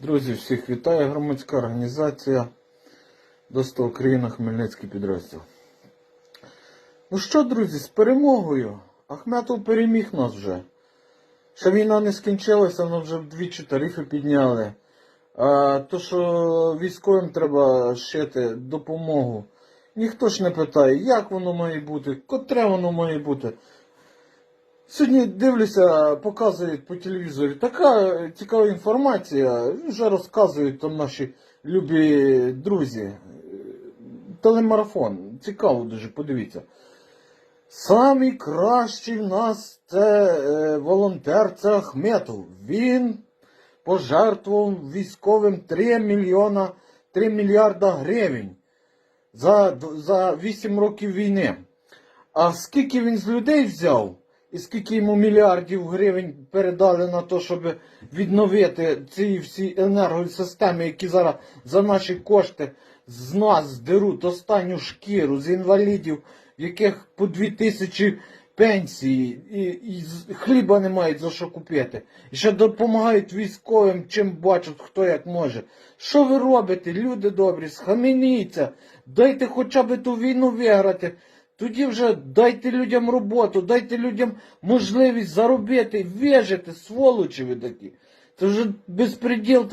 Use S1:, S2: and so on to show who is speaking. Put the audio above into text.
S1: Друзі, всіх вітаю. Громадська організація Доста Україна Хмельницький підрозділ. Ну що, друзі, з перемогою. Ахметов переміг нас вже. Ще війна не скінчилася, але вже вдвічі тарифи підняли. А то, що військовим треба шити допомогу, ніхто ж не питає, як воно має бути, котре воно має бути. Сьогодні дивлюся, показують по телевізорі. Така цікава інформація. Вже розказують там наші любі друзі. Телемарафон. Цікаво дуже, подивіться. Самий кращий в нас це е, волонтер, це Ахметов. Він пожертвував військовим 3 мільйона 3 мільярда гривень за, за 8 років війни. А скільки він з людей взяв, і скільки йому мільярдів гривень передали на те, щоб відновити ці всі енергосистеми, які зараз за наші кошти з нас здеруть останню шкіру, з інвалідів, яких по дві тисячі пенсії, і, і хліба не мають за що купити. І ще допомагають військовим, чим бачать, хто як може. Що ви робите, люди добрі, схаменіться, дайте хоча б ту війну виграти. Тоді вже дайте людям роботу, дайте людям можливість заробити, вижити, сволочі ви такі. Це вже безпреділ такий.